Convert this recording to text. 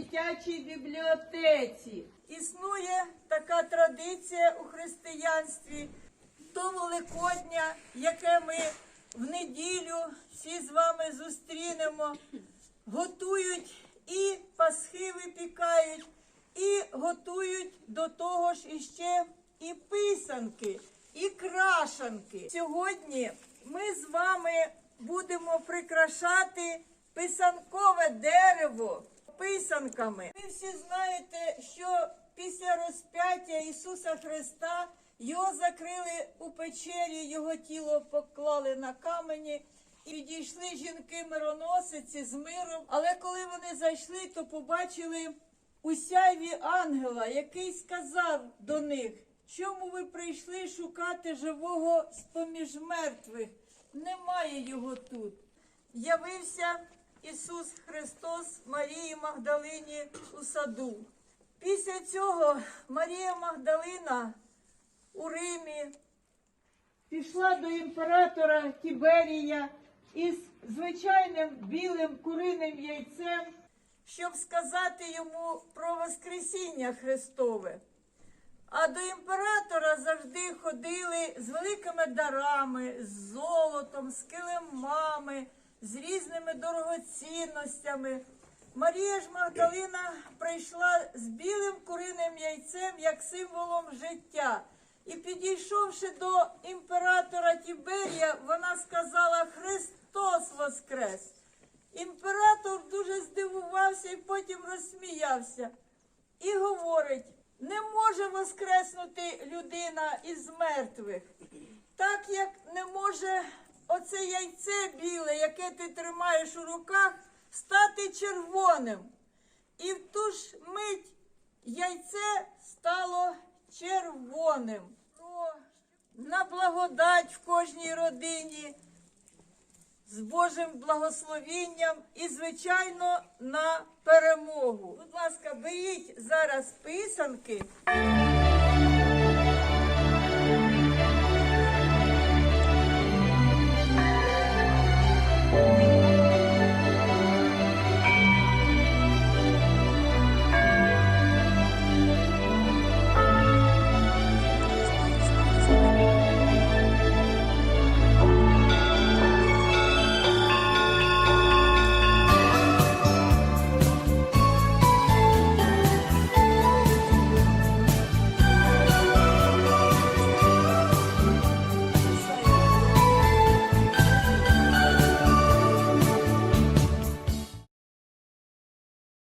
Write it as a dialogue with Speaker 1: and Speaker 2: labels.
Speaker 1: дитячій бібліотеці. Існує така традиція у християнстві до Великодня, яке ми в неділю всі з вами зустрінемо, готують і пасхи випікають, і готують до того ж іще і писанки, і крашанки. Сьогодні ми з вами будемо прикрашати писанкове дерево писанками. Ви всі знаєте, що після розп'яття Ісуса Христа його закрили у печері, його тіло поклали на камені. І відійшли жінки-мироносиці з миром. Але коли вони зайшли, то побачили у сяйві ангела, який сказав до них, чому ви прийшли шукати живого з-поміж мертвих? Немає його тут. Явився Ісус Христос Марії Магдалині у саду. Після цього Марія Магдалина у Римі пішла до імператора Тіберія із звичайним білим куриним яйцем, щоб сказати йому про Воскресіння Христове. А до імператора завжди ходили з великими дарами, з золотом, з килимами, з різними дорогоцінностями. Марія ж Магдалина прийшла з білим куриним яйцем як символом життя. І підійшовши до імператора Тіберія, вона сказала Христос Воскрес. Імператор дуже здивувався і потім розсміявся і говорить: не може воскреснути людина із мертвих, так як не може оце яйце біле, яке ти тримаєш у руках, стати червоним. І в ту ж мить яйце стало червоним. На благодать в кожній родині з Божим благословінням і, звичайно, на перемогу. Будь ласка, беріть зараз писанки